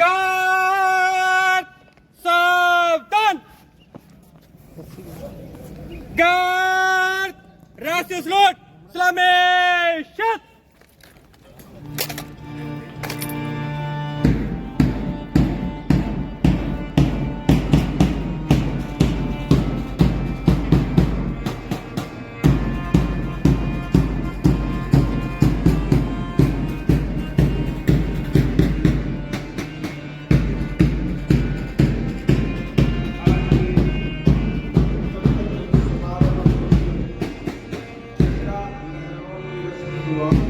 God Savdan! God Rasus Lord Slamet! Bye.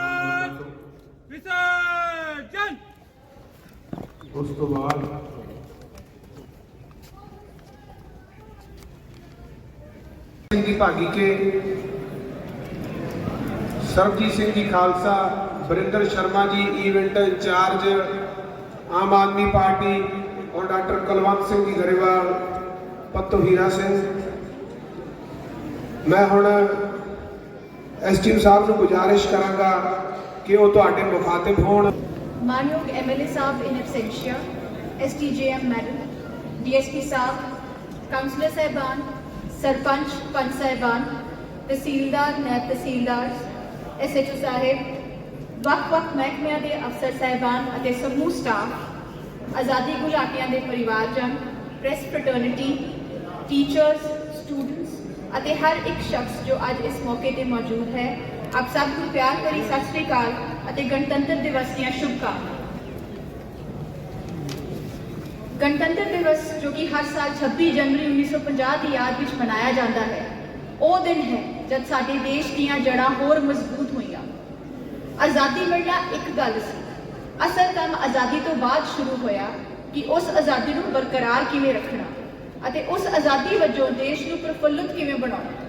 ਉਸ ਤੋਂ ਬਾਅਦ ਸਿੰਘ ਜੀ ਭਾਗੀ ਕੇ Sarabjit Singh ji Khalsa, Varinder Sharma ji event incharge Aam Aadmi party ਔਰ doctor Kulwant Singh ji Grewal, Patto Hira Singh. ਮੈਂ ਹੁਣ ਐਸਟੀਐਮ ਸਾਹਿਬ ਨੂੰ ਗੁਜ਼ਾਰਿਸ਼ ਕਰਾਂਗਾ ਕਿ ਉਹ ਤੁਹਾਡੇ ਮੁਖਾਤਿਬ ਹੋਣ। ਮਾਨਯੋਗ MLA Sahib in absentia STGM madam DSP Sahib councillor ਸਹਿਬਾਨ ਸਰਪੰਚ ਪੰਚ ਸਹਿਬਾਨ ਤਹਿਸੀਲਦਾਰ ਨਾਇਬ ਤਹਿਸੀਲਦਾਰ ਐਸਐਚਓ ਸਾਹਿਬ ਵੱਖ-ਵੱਖ ਮਹਿਕਮਿਆਂ ਦੇ ਅਫਸਰ ਸਹਿਬਾਨ ਅਤੇ ਸਮੂਹ ਸਟਾਫ ਆਜ਼ਾਦੀ ਗੁਲਾਟੀਆਂ ਦੇ ਪਰਿਵਾਰਜਨ ਪ੍ਰੈਸ ਫਰਟਰਨਿਟੀ ਟੀਚਰਸ ਸਟੂਡੈਂਟਸ ਅਤੇ ਹਰ ਇੱਕ ਸ਼ਖਸ ਜੋ ਅੱਜ ਇਸ ਮੌਕੇ ਤੇ ਮੌਜੂਦ ਹੈ ਆਪ ਸਭ ਨੂੰ ਪਿਆਰ ਭਰੀ ਸਤਿ ਸ੍ਰੀ ਅਕਾਲ ਅਤੇ ਗਣਤੰਤਰ ਦਿਵਸ ਦੀਆਂ ਸ਼ੁਭਕਾਮਨਾਵਾਂ। ਗਣਤੰਤਰ ਦਿਵਸ, ਜੋ ਕਿ ਹਰ ਸਾਲ 26 ਜਨਵਰੀ 1950 ਦੀ ਯਾਦ ਵਿੱਚ ਮਨਾਇਆ ਜਾਂਦਾ ਹੈ, ਉਹ ਦਿਨ ਹੈ ਜਦ ਸਾਡੇ ਦੇਸ਼ ਦੀਆਂ ਜੜ੍ਹਾਂ ਹੋਰ ਮਜ਼ਬੂਤ ਹੋਈਆਂ। ਆਜ਼ਾਦੀ ਮਿਲਣਾ ਇੱਕ ਗੱਲ ਸੀ। ਅਸਲ ਕੰਮ ਆਜ਼ਾਦੀ ਤੋਂ ਬਾਅਦ ਸ਼ੁਰੂ ਹੋਇਆ ਕਿ ਉਸ ਆਜ਼ਾਦੀ ਨੂੰ ਬਰਕਰਾਰ ਕਿਵੇਂ ਰੱਖਣਾ ਅਤੇ ਉਸ ਆਜ਼ਾਦੀ ਵਜੋਂ ਦੇਸ਼ ਨੂੰ ਪ੍ਰਫੁੱਲਤ ਕਿਵੇਂ ਬਣਾਉਣਾ।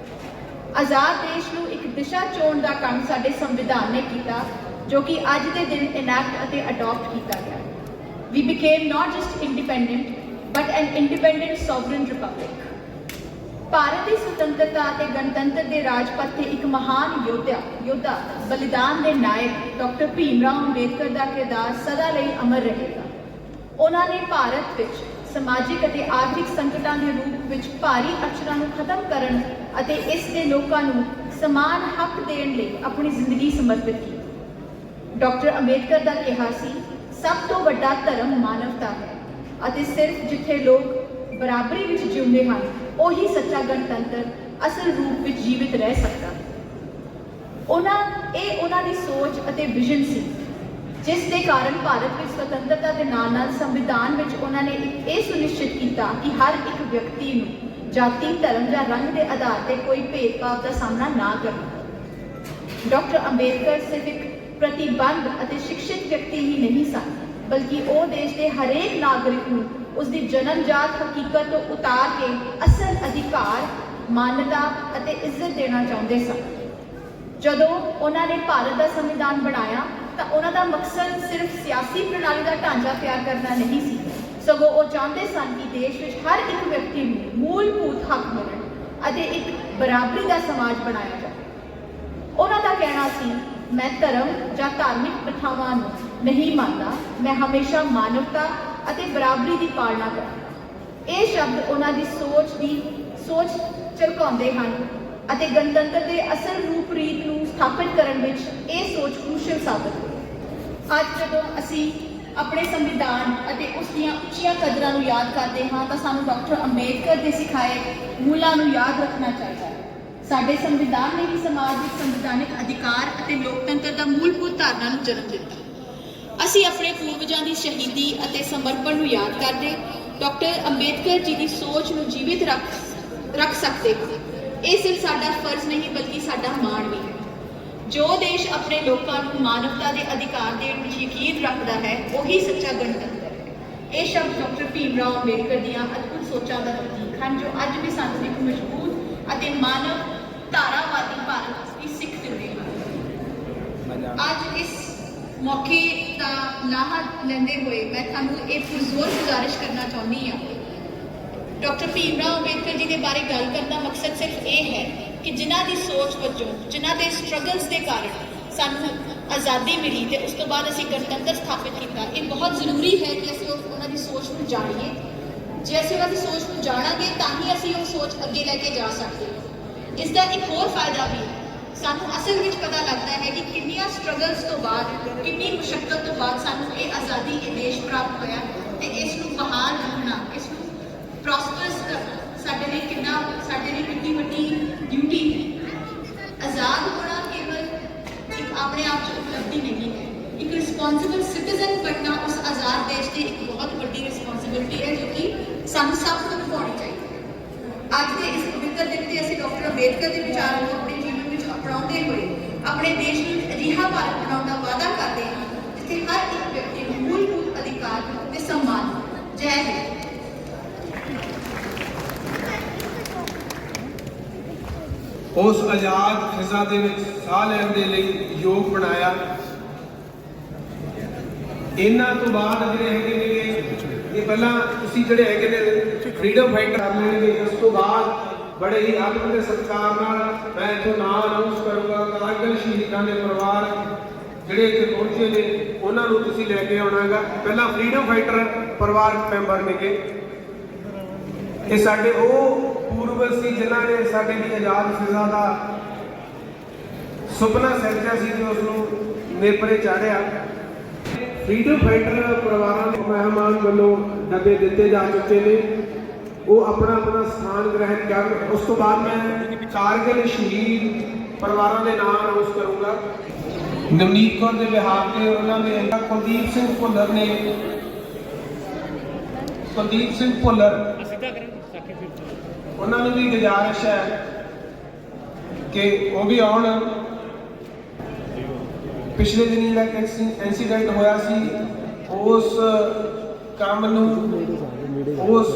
ਆਜ਼ਾਦ ਦੇਸ਼ ਨੂੰ ਇੱਕ ਦਿਸ਼ਾ ਚੋਣ ਦਾ ਕੰਮ ਸਾਡੇ ਸੰਵਿਧਾਨ ਨੇ ਕੀਤਾ, ਜੋ ਕਿ ਅੱਜ ਦੇ ਦਿਨ ਇਨੈਕਟ ਅਤੇ ਅਡਾਪਟ ਕੀਤਾ ਗਿਆ। We became not just independent, but an independent sovereign republic. Bharat ਦੀ ਸੁਤੰਤਰਤਾ ਅਤੇ ਗਣਤੰਤਰ ਦੇ ਰਾਜ ਤੇ ਇੱਕ ਮਹਾਨ ਯੋਧਿਆ, ਯੋਧਾ, ਬਲੀਦਾਨ ਦੇ ਨਾਇਕ ਡਾਕਟਰ ਭੀਮ ਰਾਓ ਅੰਬੇਦਕਰ ਦਾ ਕਿਰਦਾਰ ਸਦਾ ਲਈ ਅਮਰ ਰਹੇਗਾ। ਉਹਨਾਂ ਨੇ ਭਾਰਤ ਵਿੱਚ ਸਮਾਜਿਕ ਅਤੇ ਆਰਥਿਕ ਸੰਕਟਾਂ ਦੇ ਰੂਪ ਵਿੱਚ ਭਾਰੀ ਅਕਸ਼ਰਾਂ ਨੂੰ ਖਤਮ ਕਰਨ ਅਤੇ ਇਸ ਦੇ ਲੋਕਾਂ ਨੂੰ ਸਮਾਨ ਹੱਕ ਦੇਣ ਲਈ ਆਪਣੀ ਜ਼ਿੰਦਗੀ ਸਮਰਪਿਤ ਕੀਤੀ। ਡਾਕਟਰ ਅੰਬੇਦਕਰ ਦਾ ਕਿਹਾ ਸੀ, ਸਭ ਤੋਂ ਵੱਡਾ ਧਰਮ ਮਾਨਵਤਾ ਹੈ ਅਤੇ ਸਿਰਫ ਜਿੱਥੇ ਲੋਕ ਬਰਾਬਰੀ ਵਿੱਚ ਜਿਉਂਦੇ ਹਨ, ਉਹੀ ਸੱਚਾ ਗਣਤੰਤਰ ਅਸਲ ਰੂਪ ਵਿੱਚ ਜੀਵਿਤ ਰਹਿ ਸਕਦਾ ਉਹਨਾਂ, ਇਹ ਉਹਨਾਂ ਦੀ ਸੋਚ ਅਤੇ ਵਿਜ਼ਨ ਸੀ ਜਿਸ ਦੇ ਕਾਰਨ ਭਾਰਤ ਵਿੱਚ ਸੁਤੰਤਰਤਾ ਦੇ ਨਾਲ ਨਾਲ ਸੰਵਿਧਾਨ ਵਿੱਚ ਉਹਨਾਂ ਨੇ ਇੱਕ ਇਹ ਸੁਨਿਸ਼ਚਿਤ ਕੀਤਾ ਕਿ ਹਰ ਇੱਕ ਵਿਅਕਤੀ ਨੂੰ ਜਾਤੀ, ਧਰਮ ਜਾਂ ਰੰਗ ਦੇ ਆਧਾਰ ਤੇ ਕੋਈ ਭੇਦਭਾਵ ਦਾ ਸਾਹਮਣਾ ਨਾ ਕਰਨਾ ਡਾਕਟਰ ਅੰਬੇਦਕਰ ਸਿਰਫ ਇੱਕ ਪ੍ਰਤੀਬੰਧ ਅਤੇ ਸ਼ਿਕਸ਼ਿਤ ਵਿਅਕਤੀ ਹੀ ਨਹੀਂ ਸਨ, ਬਲਕਿ ਉਹ ਦੇਸ਼ ਦੇ ਹਰੇਕ ਨਾਗਰਿਕ ਨੂੰ ਉਸ ਦੀ ਜਨਮਜਾਤ ਹਕੀਕਤ ਤੋਂ ਉਤਾਰ ਕੇ ਅਸਲ ਅਧਿਕਾਰ, ਮਾਨਤਾ ਅਤੇ ਇੱਜ਼ਤ ਦੇਣਾ ਚਾਹੁੰਦੇ ਸਨ। ਜਦੋਂ ਉਹਨਾਂ ਨੇ ਭਾਰਤ ਦਾ ਸੰਵਿਧਾਨ ਬਣਾਇਆ ਤਾਂ ਉਹਨਾਂ ਦਾ ਮਕਸਦ ਸਿਰਫ ਸਿਆਸੀ ਪ੍ਰਣਾਲੀ ਦਾ ਢਾਂਚਾ ਤਿਆਰ ਕਰਨਾ ਨਹੀਂ ਸੀ। ਸਗੋਂ ਉਹ ਚਾਹੁੰਦੇ ਸਨ ਕਿ ਦੇਸ਼ ਵਿੱਚ ਹਰ ਇੱਕ ਵਿਅਕਤੀ ਨੂੰ ਮੂਲਭੂਤ ਹੱਕ ਮਿਲਣ ਅਤੇ ਇੱਕ ਬਰਾਬਰੀ ਦਾ ਸਮਾਜ ਬਣਾਇਆ ਜਾਵੇ। ਉਹਨਾਂ ਦਾ ਕਹਿਣਾ ਸੀ, ਮੈਂ ਧਰਮ ਜਾਂ ਧਾਰਮਿਕ ਪ੍ਰਥਾਵਾਂ ਨੂੰ ਨਹੀਂ ਮੰਨਦਾ। ਮੈਂ ਹਮੇਸ਼ਾ ਮਾਨਵਤਾ ਅਤੇ ਬਰਾਬਰੀ ਦੀ ਪਾਲਣਾ ਕਰਾਂ ਇਹ ਸ਼ਬਦ ਉਹਨਾਂ ਦੀ ਸੋਚ ਦੀ ਸੋਚ ਝਲਕਾਉਂਦੇ ਹਨ। ਅਤੇ ਗਣਤੰਤਰ ਦੇ ਅਸਲ ਰੂਪ ਰੀਤ ਨੂੰ ਸਥਾਪਿਤ ਕਰਨ ਵਿੱਚ ਇਹ ਸੋਚ ਕ੍ਰੂਸ਼ਲ ਸਾਬਤ ਹੋਈ। ਅੱਜ ਜਦੋਂ ਅਸੀਂ ਆਪਣੇ ਸੰਵਿਧਾਨ ਅਤੇ ਉਸ ਦੀਆਂ ਉੱਚੀਆਂ ਕਦਰਾਂ ਨੂੰ ਯਾਦ ਕਰਦੇ ਹਾਂ, ਤਾਂ ਸਾਨੂੰ ਡਾਕਟਰ ਅੰਬੇਦਕਰ ਦੇ ਸਿਖਾਏ ਮੂਲਾਂ ਨੂੰ ਯਾਦ ਰੱਖਣਾ ਚਾਹੀਦਾ ਹੈ। ਸਾਡੇ ਸੰਵਿਧਾਨ ਨੇ ਹੀ ਸਮਾਜ ਵਿੱਚ ਸੰਵਿਧਾਨਿਕ ਅਧਿਕਾਰ ਅਤੇ ਲੋਕਤੰਤਰ ਦਾ ਮੂਲਭੂਤ ਧਾਰਨਾ ਨੂੰ ਜਨਮ ਦਿੱਤਾ। ਅਸੀਂ ਆਪਣੇ ਪੂਰਵਜਾਂ ਦੀ ਸ਼ਹੀਦੀ ਅਤੇ ਸਮਰਪਣ ਨੂੰ ਯਾਦ ਕਰਦੇ, ਡਾਕਟਰ ਅੰਬੇਦਕਰ ਜੀ ਦੀ ਸੋਚ ਨੂੰ ਜੀਵਿਤ ਰੱਖ ਰੱਖ ਸਕਦੇ ਹਾਂ। ਇਹ ਸਿਰਫ ਸਾਡਾ ਫਰਜ਼ ਨਹੀਂ, ਬਲਕਿ ਸਾਡਾ ਮਾਣ ਵੀ ਹੈ। ਜੋ ਦੇਸ਼ ਆਪਣੇ ਲੋਕਾਂ ਨੂੰ ਮਾਨਵਤਾ ਦੇ ਅਧਿਕਾਰ ਦੇ ਵਿੱਚ ਯਕੀਨ ਰੱਖਦਾ ਹੈ, ਉਹੀ ਸੱਚਾ ਗਣਤੰਤਰ ਹੈ। ਇਹ ਸ਼ਬਦ ਡਾਕਟਰ ਭੀਮ ਰਾਓ ਅੰਬੇਡਕਰ ਦੀਆਂ ਅਦਭੁਤ ਸੋਚਾਂ ਦਾ ਪ੍ਰਤੀਕ ਹਨ, ਜੋ ਅੱਜ ਵੀ ਸਾਨੂੰ ਇੱਕ ਮਜ਼ਬੂਤ ਅਤੇ ਮਾਨਵ ਧਾਰਾਵਾਦੀ ਭਾਰਤ ਦੀ ਸਿੱਖ ਦਿੰਦੇ ਹਨ ਅੱਜ ਇਸ ਮੌਕੇ ਦਾ ਲਾਹਾ ਲੈਂਦੇ ਹੋਏ ਮੈਂ ਤੁਹਾਨੂੰ ਇਹ ਪੁਰਜ਼ੋਰ ਗੁਜ਼ਾਰਿਸ਼ ਕਰਨਾ ਚਾਹੁੰਦੀ ਹਾਂ ਡਾਕਟਰ ਭੀਮ ਰਾਓ ਅੰਬੇਦਕਰ ਜੀ ਦੇ ਬਾਰੇ ਗੱਲ ਕਰਨ ਦਾ ਮਕਸਦ ਸਿਰਫ ਇਹ ਹੈ ਕਿ ਜਿਨ੍ਹਾਂ ਦੀ ਸੋਚ ਵਜੋਂ, ਜਿਨ੍ਹਾਂ ਦੇ ਸਟਰਗਲਸ ਦੇ ਕਾਰਨ ਸਾਨੂੰ ਆਜ਼ਾਦੀ ਮਿਲੀ ਤੇ ਉਸ ਤੋਂ ਬਾਅਦ ਅਸੀਂ ਗਣਤੰਤਰ ਸਥਾਪਿਤ ਕੀਤਾ, ਇਹ ਬਹੁਤ ਜ਼ਰੂਰੀ ਹੈ ਕਿ ਅਸੀਂ ਉਹ- ਉਹਨਾਂ ਦੀ ਸੋਚ ਨੂੰ ਜਾਣੀਏ। ਜੇ ਅਸੀਂ ਉਹਨਾਂ ਦੀ ਸੋਚ ਨੂੰ ਜਾਣਾਂਗੇ, ਤਾਂ ਹੀ ਅਸੀਂ ਉਹ ਸੋਚ ਅੱਗੇ ਲੈ ਕੇ ਜਾ ਸਕਦੇ ਹਾਂ। ਇਸ ਦਾ ਇੱਕ ਹੋਰ ਫਾਇਦਾ ਵੀ ਹੈ ਸਾਨੂੰ ਅਸਲ ਵਿੱਚ ਪਤਾ ਲੱਗਦਾ ਹੈ ਕਿ ਕਿੰਨੀਆਂ ਸਟਰਗਲਸ ਤੋਂ ਬਾਅਦ, ਕਿੰਨੀ ਮੁਸ਼ਕਲ ਤੋਂ ਬਾਅਦ ਸਾਨੂੰ ਇਹ ਆਜ਼ਾਦੀ ਇਹ ਦੇਸ਼ ਪ੍ਰਾਪਤ ਹੋਇਆ ਤੇ ਇਸ ਨੂੰ ਬਹਾਲ ਰੱਖਣਾ ਇਸ ਨੂੰ ਪ੍ਰੋਸਪਰਸ ਕਰਨਾ ਸਾਡੇ ਲਈ ਕਿੰਨਾ ਸਾਡੇ ਲਈ ਕਿੰਨੀ ਵੱਡੀ ਡਿਊਟੀ ਹੈ ਆਜ਼ਾਦ ਹੋਣਾ ਕੇਵਲ ਇੱਕ ਆਪਣੇ ਆਪ 'ਚ ਉਪਲਬਧੀ ਨਹੀਂ ਹੈ ਇੱਕ ਰਿਸਪੌਂਸਿਬਲ ਸਿਟੀਜ਼ਨ ਬਣਨਾ ਉਸ ਆਜ਼ਾਦ ਦੇਸ਼ ਦੀ ਇੱਕ ਬਹੁਤ ਵੱਡੀ ਰਿਸਪੌਂਸਿਬਿਲਟੀ ਹੈ ਜੋ ਕਿ ਸਾਨੂੰ ਸਭ ਨੂੰ ਨਿਭਾਉਣੀ ਚਾਹੀਦੀ ਹੈ ਅੱਜ ਦੇ ਇਸ ਪਵਿੱਤਰ ਦਿਨ ਤੇ ਅਸੀਂ ਡਾਕਟਰ ਅੰਬੇਦਕਰ ਦੇ ਵਿਚਾਰਾਂ ਨੂੰ ਆਪਣੇ ਜੀਵਨ ਵਿੱਚ ਅਪਣਾਉਂਦੇ ਹੋਏ ਆਪਣੇ ਦੇਸ਼ ਨੂੰ ਅਜਿਹਾ ਭਾਰਤ ਬਣਾਉਣ ਦਾ ਵਾਅਦਾ ਕਰਦੇ ਹਾਂ, ਜਿੱਥੇ ਹਰ ਇੱਕ ਵਿਅਕਤੀ ਨੂੰ ਮੂਲਭੂਤ ਅਧਿਕਾਰ ਤੇ ਸਨਮਾਨ ਜੈ ਹਿੰਦ। ਉਸ ਆਜ਼ਾਦ ਫਿਜ਼ਾ ਦੇ ਵਿੱਚ ਸਾਹ ਲੈਣ ਦੇ ਲਈ ਯੋਗ ਬਣਾਇਆ। ਇਹਨਾਂ ਤੋਂ ਬਾਅਦ ਜਿਹੜੇ ਹੈਗੇ ਨੇ, ਇਹ ਪਹਿਲਾਂ ਤੁਸੀਂ ਜਿਹੜੇ ਹੈਗੇ ਨੇ ਫਰੀडम ਫਾਈਟਰ ਕਰ ਲੈਣਗੇ ਇਸ ਤੋਂ ਬਾਅਦ ਬੜੇ ਹੀ ਆਦਰ ਦੇ ਸਤਿਕਾਰ ਨਾਲ ਮੈਂ ਇਥੋਂ ਨਾਮ ਅਨਾਉਂਸ ਕਰੂੰਗਾ ਕਾਗਲ ਸ਼ਹੀਦਾਂ ਦੇ ਪਰਿਵਾਰ ਜਿਹੜੇ ਇੱਥੇ ਪਹੁੰਚੇ ਨੇ, ਉਹਨਾਂ ਨੂੰ ਤੁਸੀਂ ਲੈ ਕੇ ਆਉਣਾਗਾ। ਪਹਿਲਾਂ ਫਰੀडम ਫਾਈਟਰ ਪਰਿਵਾਰ ਮੈਂਬਰ ਨੇਗੇ। ਇਹ ਸਾਡੇ ਉਹ ਪੂਰਵਜ ਸੀ ਜਿਨ੍ਹਾਂ ਨੇ ਸਾਡੇ ਦੀ ਆਜ਼ਾਦ ਫਿਜ਼ਾ ਦਾ ਸੁਪਨਾ ਸੱਚਾ ਸੀ ਤੇ ਉਸ ਨੂੰ ਨੇਪਰੇ ਚਾੜਿਆ। ਫਰੀडम ਫਾਈਟਰ ਪਰਿਵਾਰ ਦੇ ਮਹਿਮਾਨ ਵੱਲੋਂ ਡੱਬੇ ਦਿੱਤੇ ਜਾ ਚੁੱਕੇ ਨੇ। ਉਹ ਆਪਣਾ ਆਪਣਾ ਸਥਾਨ ਗ੍ਰਹਿਣ ਕਰਨ ਉਸ ਤੋਂ ਬਾਅਦ ਮੈਂ ਕਾਰਗਿਲ, ਸ਼ਹੀਦ ਪਰਿਵਾਰਾਂ ਦੇ ਨਾਮ ਅਨਾਉਂਸ ਕਰੂੰਗਾ। ਨਵਨੀਤ ਕੌਰ ਦੇ ਵਿਹਾਰ ਤੇ ਉਹਨਾਂ ਦੇ ਕੁਲਦੀਪ ਸਿੰਘ ਭੁੱਲਰ ਨੇ ਕੁਲਦੀਪ ਸਿੰਘ ਭੁੱਲਰ। ਉਹਨਾਂ ਨੂੰ ਵੀ ਗੁਜ਼ਾਰਿਸ਼ ਹੈ ਕਿ ਉਹ ਵੀ ਆਉਣ। ਪਿਛਲੇ ਦਿਨੀ ਜਿਹੜਾ ਇਨਸੀਡੈਂਟ ਹੋਇਆ ਸੀ, ਉਸ ਕੰਮ ਨੂੰ ਉਸ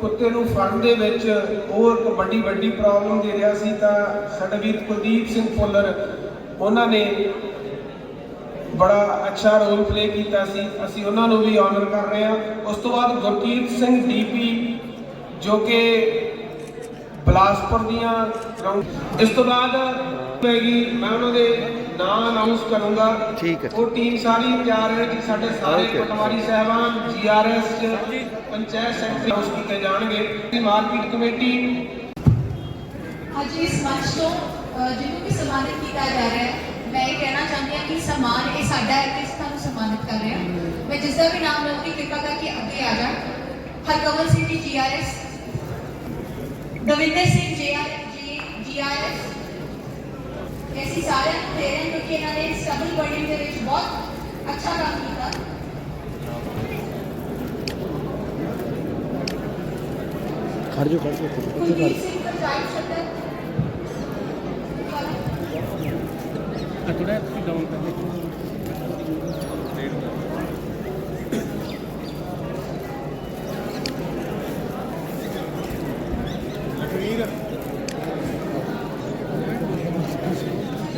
ਕੁੱਤੇ ਨੂੰ ਫੜਨ ਦੇ ਵਿੱਚ ਉਹ ਇੱਕ ਵੱਡੀ ਵੱਡੀ ਪ੍ਰੋਬਲਮ ਦੇ ਰਿਹਾ ਸੀ ਤਾਂ ਸਾਡਾ ਵੀਰ ਕੁਲਦੀਪ ਸਿੰਘ ਫੁੱਲਰ ਉਹਨਾਂ ਨੇ ਬੜਾ ਅੱਛਾ ਰੋਲ ਪਲੇ ਕੀਤਾ ਸੀ। ਅਸੀਂ ਉਹਨਾਂ ਨੂੰ ਵੀ ਆਨਰ ਕਰ ਰਹੇ ਹਾਂ। ਉਸ ਤੋਂ ਬਾਅਦ ਗੁਰਕੀਰਤ ਸਿੰਘ ਡੀਪੀ ਜੋ ਕਿ ਬਲਾਸਪੁਰ ਦੀਆਂ ਇਸ ਤੋਂ ਬਾਅਦ ਹੈਗੀ ਮੈਂ ਉਹਨਾਂ ਦੇ ਨਾਮ ਅਨਾਉਂਸ ਕਰੂੰਗਾ। ਠੀਕ ਹੈ। ਉਹ ਟੀਮ ਸਾਰੀ ਤਿਆਰ ਹੈ ਕਿ ਸਾਡੇ ਸਾਰੇ Okay. ਪਟਵਾਰੀ ਸਾਹਿਬਾਨ ਜੀਆਰਐਸ ਪੰਚਾਇਤ ਸੈਕਟਰੀ ਹਾਊਸ ਕੀਤੇ ਜਾਣਗੇ। ਮਾਰਕੀਟ ਕਮੇਟੀ ਅੱਜ ਇਸ ਮੰਚ ਤੋਂ ਅ, ਜਿਹਨੂੰ ਵੀ ਸਨਮਾਨਿਤ ਕੀਤਾ ਜਾ ਰਿਹਾ ਹੈ ਮੈਂ ਇਹ ਕਹਿਣਾ ਚਾਹੁੰਦੀ ਹਾਂ ਕਿ ਸਨਮਾਨ ਇਹ ਸਾਡਾ ਹੈ ਕਿ ਅਸੀਂ ਤੁਹਾਨੂੰ ਸਨਮਾਨਿਤ ਕਰ ਰਹੇ ਹਾਂ। ਮੈਂ ਜਿਸ ਦਾ ਵੀ ਨਾਮ ਲਊਂਗੀ ਕਿਰਪਾ ਕਰਕੇ ਅੱਗੇ ਆ ਜਾਣ ਹਰਕਮਲ ਸਿੰਘ ਜੀ ਜੀਆਰਐਸ ਦਵਿੰਦਰ ਸਿੰਘ ਜੀ ਜੀ ਜੀਆਰਐਸ ਅਸੀਂ ਸਾਰਿਆਂ ਨੂੰ ਦੇ ਰਹੇ ਹਾਂ ਕਿਉਂਕਿ ਇਹਨਾਂ ਨੇ ਸਟਰਗਲ ਬਰਡਿੰਗ ਦੇ ਵਿੱਚ ਬਹੁਤ ਅੱਛਾ ਕੰਮ ਕੀਤਾ ਖੜ ਜਾ ਖੜ ਜਾ ਉੱਥੇ ਖੜ ਕੁਲਦੀਪ ਸਿੰਘ ਪੰਚਾਇਤ ਸਦਰ ਆ ਥੋੜਾ ਤੁਸੀਂ ਡਾਊਨ ਕਰ ਦਿਓ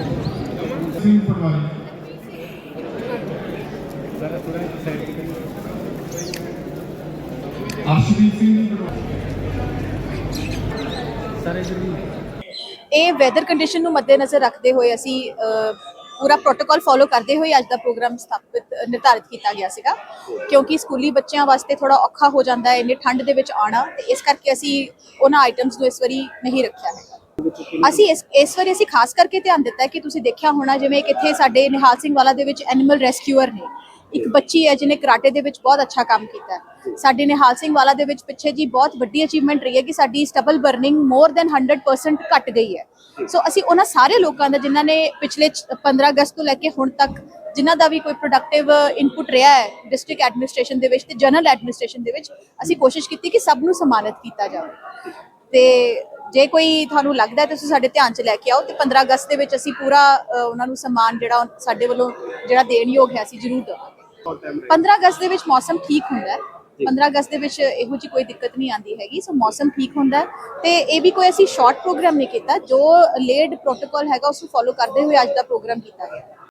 ਸਿੰਘ ਪਟਵਾਰੀ ਅਰਸ਼ਦੀਪ ਸਿੰਘ ਪਟਵਾਰੀ ਸਾਰੇ ਜਰੂਰ ਇਹ ਵੈਦਰ ਕੰਡੀਸ਼ਨ ਨੂੰ ਮੱਦੇਨਜ਼ਰ ਰੱਖਦੇ ਹੋਏ ਅਸੀਂ ਅ, ਪੂਰਾ ਪ੍ਰੋਟੋਕਾਲ ਫੋਲੋ ਕਰਦੇ ਹੋਏ ਅੱਜ ਦਾ ਪ੍ਰੋਗਰਾਮ ਸਥਾਪਿਤ ਨਿਰਧਾਰਿਤ ਕੀਤਾ ਗਿਆ ਸੀਗਾ। ਕਿਉਂਕਿ ਸਕੂਲੀ ਬੱਚਿਆਂ ਵਾਸਤੇ ਥੋੜਾ ਔਖਾ ਹੋ ਜਾਂਦਾ ਹੈ ਇੰਨੇ ਠੰਡ ਦੇ ਵਿੱਚ ਆਉਣਾ ਤੇ ਇਸ ਕਰਕੇ ਅਸੀਂ ਉਹਨਾਂ ਆਈਟਮਸ ਨੂੰ ਇਸ ਵਾਰੀ ਨਹੀਂ ਰੱਖਿਆ ਹੈ ਅਸੀਂ ਇਸ ਇਸ ਵਾਰੀ ਅਸੀਂ ਖਾਸ ਕਰਕੇ ਧਿਆਨ ਦਿੱਤਾ ਕਿ ਤੁਸੀਂ ਦੇਖਿਆ ਹੋਣਾ ਜਿਵੇਂ ਕਿ ਇੱਥੇ ਸਾਡੇ ਨਿਹਾਲ ਸਿੰਘ ਵਾਲਾ ਦੇ ਵਿੱਚ ਐਨੀਮਲ ਰੈਸਕਿਊਅਰ ਨੇ। ਇੱਕ ਬੱਚੀ ਹੈ ਜਿਹਨੇ ਕਰਾਟੇ ਦੇ ਵਿੱਚ ਬਹੁਤ ਅੱਛਾ ਕੰਮ ਕੀਤਾ ਸਾਡੇ ਨਿਹਾਲ ਸਿੰਘ ਵਾਲਾ ਦੇ ਵਿੱਚ ਪਿੱਛੇ ਜੀ ਬਹੁਤ ਵੱਡੀ ਅਚੀਵਮੈਂਟ ਰਹੀ ਹੈ ਕਿ ਸਾਡੀ ਸਟਬਲ ਬਰਨਿੰਗ ਮੋਰ ਦੈਨ 100% ਘਟ ਗਈ ਹੈ। ਸੋ ਅਸੀਂ ਉਹਨਾਂ ਸਾਰੇ ਲੋਕਾਂ ਦਾ ਜਿਨ੍ਹਾਂ ਨੇ ਪਿਛਲੇ ਚ- 15 ਅਗਸਤ ਤੋਂ ਲੈ ਕੇ ਹੁਣ ਤੱਕ ਜਿਨ੍ਹਾਂ ਦਾ ਵੀ ਕੋਈ ਪ੍ਰੋਡਕਟਿਵ ਇਨਪੁਟ ਰਿਹਾ ਹੈ ਡਿਸਟ੍ਰਿਕਟ ਐਡਮਿਨਿਸਟ੍ਰੇਸ਼ਨ ਦੇ ਵਿੱਚ ਤੇ ਜਨਰਲ ਐਡਮਿਨਿਸਟ੍ਰੇਸ਼ਨ ਦੇ ਵਿੱਚ, ਅਸੀਂ ਕੋਸ਼ਿਸ਼ ਕੀਤੀ ਕਿ ਸਭ ਨੂੰ ਸਨਮਾਨਿਤ ਕੀਤਾ ਜਾਵੇ। ਤੇ ਜੇ ਕੋਈ ਤੁਹਾਨੂੰ ਲੱਗਦਾ ਹੈ ਤਾਂ ਤੁਸੀਂ ਸਾਡੇ ਧਿਆਨ 'ਚ ਲੈ ਕੇ ਆਓ ਤੇ 15 ਅਗਸਤ ਦੇ ਵਿੱਚ ਅਸੀਂ ਪੂਰਾ ਉਹਨਾਂ ਨੂੰ ਸਨਮਾਨ ਜਿਹੜਾ ਸਾਡੇ ਵੱਲੋਂ ਜਿਹੜਾ ਦੇਣਯੋਗ ਹੈ ਅਸੀਂ ਜ਼ਰੂਰ ਦੇਵਾਂਗੇ। 15 ਅਗਸਤ ਦੇ ਵਿੱਚ ਮੌਸਮ ਠੀਕ ਹੁੰਦਾ ਹੈ। 15 ਅਗਸਤ ਦੇ ਵਿੱਚ ਇਹੋ ਜਿਹੀ ਕੋਈ ਦਿੱਕਤ ਨਹੀਂ ਆਉਂਦੀ ਹੈਗੀ ਸੋ ਮੌਸਮ ਠੀਕ ਹੁੰਦਾ ਤੇ ਇਹ ਵੀ ਕੋਈ ਅਸੀਂ ਸ਼ਾਰਟ ਪ੍ਰੋਗਰਾਮ ਨਹੀਂ ਕੀਤਾ ਜੋ ਲੇਡ ਪ੍ਰੋਟੋਕਾਲ ਹੈਗਾ ਉਸ ਨੂੰ ਫੋਲੋ ਕਰਦੇ ਹੋਏ ਅੱਜ ਦਾ ਪ੍ਰੋਗਰਾਮ ਕੀਤਾ ਗਿਆ।